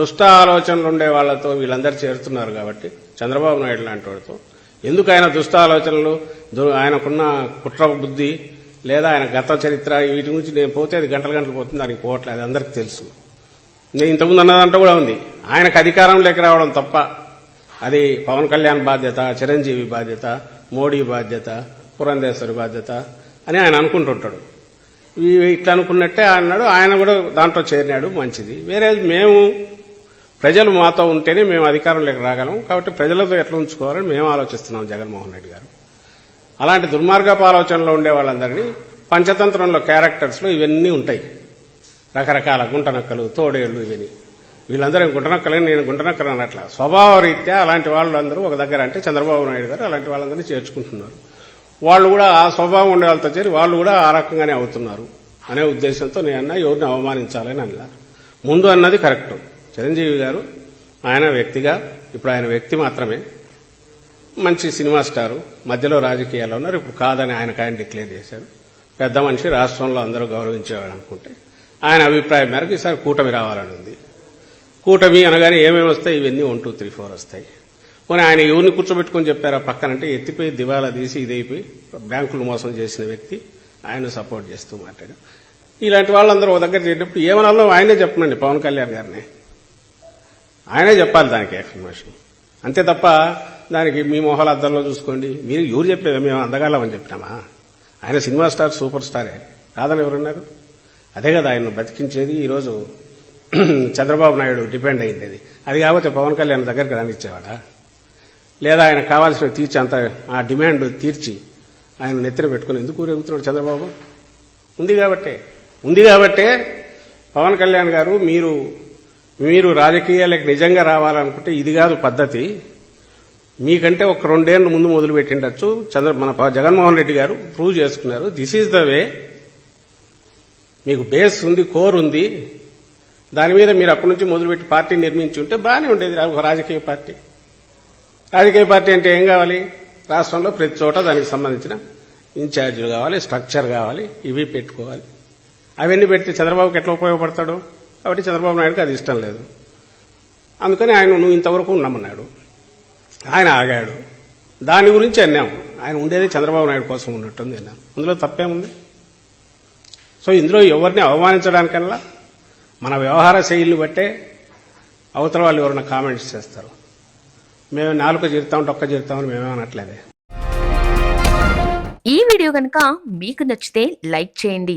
దుష్ట ఆలోచనలు ఉండే వాళ్ళతో వీళ్ళందరూ చేరుతున్నారు కాబట్టి చంద్రబాబు నాయుడు లాంటి వాడితో. ఎందుకు ఆయన దుష్ట ఆలోచనలు దు- ఆయనకున్న కుట్ర బుద్ధి లేదా ఆయన గత చరిత్ర వీటి గురించి నేను పోతే అది గంటలు గంటలు పోతుంది దానికి పోవట్లేదు అందరికీ తెలుసు. నేను ఇంతకుముందు అన్నదంట కూడా ఉంది. ఆయనకు అధికారం లేక రావడం తప్ప అది పవన్ కళ్యాణ్ బాధ్యత చిరంజీవి బాధ్యత మోడీ బాధ్యత పురంధేశ్వరి బాధ్యత అని ఆయన అనుకుంటుంటాడు. ఇవి ఇట్లా అనుకున్నట్టే అన్నాడు ఆయన కూడా దాంట్లో చేరినాడు మంచిది. వేరే మేము ప్రజలు మాతో ఉంటేనే మేము అధికారంలోకి రాగలం. కాబట్టి ప్రజలతో ఎట్లా ఉంచుకోవాలని మేము ఆలోచిస్తున్నాం జగన్మోహన్ రెడ్డి గారు. అలాంటి దుర్మార్గపు ఆలోచనలో ఉండే వాళ్ళందరినీ పంచతంత్రంలో క్యారెక్టర్స్లో ఇవన్నీ ఉంటాయి. రకరకాల గుంటనక్కలు తోడేళ్ళు ఇవన్నీ. వీళ్ళందరూ గుంటనక్కలని నేను గుంటనక్కలు అన్నట్ల. స్వభావ రీత్యా అలాంటి వాళ్ళందరూ ఒక దగ్గర అంటే చంద్రబాబు నాయుడు గారు అలాంటి వాళ్ళందరినీ చేర్చుకుంటున్నారు. వాళ్ళు కూడా ఆ స్వభావం ఉండే వాళ్ళతో చేరి వాళ్ళు కూడా ఆ రకంగానే అవుతున్నారు అనే ఉద్దేశంతో నేను అన్నా ఎవరిని అవమానించాలని అన్నారు ముందు అన్నది కరెక్ట్. చిరంజీవి గారు ఆయన వ్యక్తిగా ఇప్పుడు ఆయన వ్యక్తి మాత్రమే మంచి సినిమా స్టారు మధ్యలో రాజకీయాల్లో ఉన్నారు ఇప్పుడు కాదని ఆయనకు ఆయన డిక్లేర్ చేశారు. పెద్ద మనిషి రాష్ట్రంలో అందరూ గౌరవించేవాడు అనుకుంటే ఆయన అభిప్రాయం మేరకు ఈసారి కూటమి రావాలని ఉంది. కూటమి అనగానే ఏమేమి వస్తాయి? ఇవన్నీ వన్ టూ త్రీ ఫోర్ వస్తాయి. పోనీ ఆయన ఎవరిని కూర్చోబెట్టుకొని చెప్పారా? పక్కనంటే ఎత్తిపోయి దివాలా తీసి ఇదైపోయి బ్యాంకులు మోసం చేసిన వ్యక్తి ఆయన సపోర్ట్ చేస్తూ మాట్లాడారు. ఇలాంటి వాళ్ళందరూ ఒక దగ్గర చేరినప్పుడు ఏమనాలో ఆయనే చెప్పనండి పవన్ కళ్యాణ్ గారిని. ఆయనే చెప్పాలి దానికి ఎక్స్ప్లెనేషన్. అంతే తప్ప దానికి మీ మొహాల అద్దంలో చూసుకోండి. మీరు ఎవరు చెప్పారు మేము అందగాళ్ళమని చెప్పినామా? ఆయన సినిమా స్టార్ సూపర్ స్టారే. కాదని ఎవరున్నారు? అదే కదా ఆయన బతికించేది ఈరోజు చంద్రబాబు నాయుడు డిపెండ్ అయింది అది కాకపోతే పవన్ కళ్యాణ్ దగ్గరికి రానిచ్చేవాడా లేదా ఆయన కావాల్సిన తీర్చి అంత ఆ డిమాండ్ తీర్చి ఆయన నెత్తిన పెట్టుకుని ఎందుకు ఊరేగుతున్నాడు చంద్రబాబు? ఉంది కాబట్టే. ఉంది కాబట్టే పవన్ కళ్యాణ్ గారు మీరు మీరు రాజకీయాలకు నిజంగా రావాలనుకుంటే ఇది కాదు పద్ధతి. మీకంటే ఒక రెండేళ్ళ ముందు మొదలు పెట్టిండొచ్చు చంద్ర మన జగన్మోహన్ రెడ్డి గారు ప్రూవ్ చేసుకున్నారు. దిస్ ఈజ్ ద వే మీకు బేస్ ఉంది కోర్ ఉంది. దాని మీద మీరు అప్పటి నుంచి మొదలుపెట్టి పార్టీ నిర్మించి ఉంటే బాగానే ఉండేది. ఒక రాజకీయ పార్టీ. రాజకీయ పార్టీ అంటే ఏం కావాలి? రాష్ట్రంలో ప్రతి చోట దానికి సంబంధించిన ఇన్ఛార్జీలు కావాలి స్ట్రక్చర్ కావాలి ఇవి పెట్టుకోవాలి. అవన్నీ పెడితే చంద్రబాబుకి ఎట్లా ఉపయోగపడతాడు? కాబట్టి చంద్రబాబు నాయుడుకి అది ఇష్టం లేదు. అందుకని ఆయన నువ్వు ఇంతవరకు ఉండమన్నాడు. ఆయన ఆగాడు. దాని గురించి అన్నాము ఆయన ఉండేది చంద్రబాబు నాయుడు కోసం ఉన్నట్టుంది అన్నాను అందులో తప్పేముంది? సో ఇందులో ఎవరిని అవమానించడానికల్లా మన వ్యవహార శైలిని బట్టే అవతల వాళ్ళు ఎవరైనా కామెంట్స్ చేస్తారు. మేము నాలుక చేరుతాం డొక్క చేరుతామని మేమే అనట్లేదే. ఈ వీడియో కనుక మీకు నచ్చితే లైక్ చేయండి.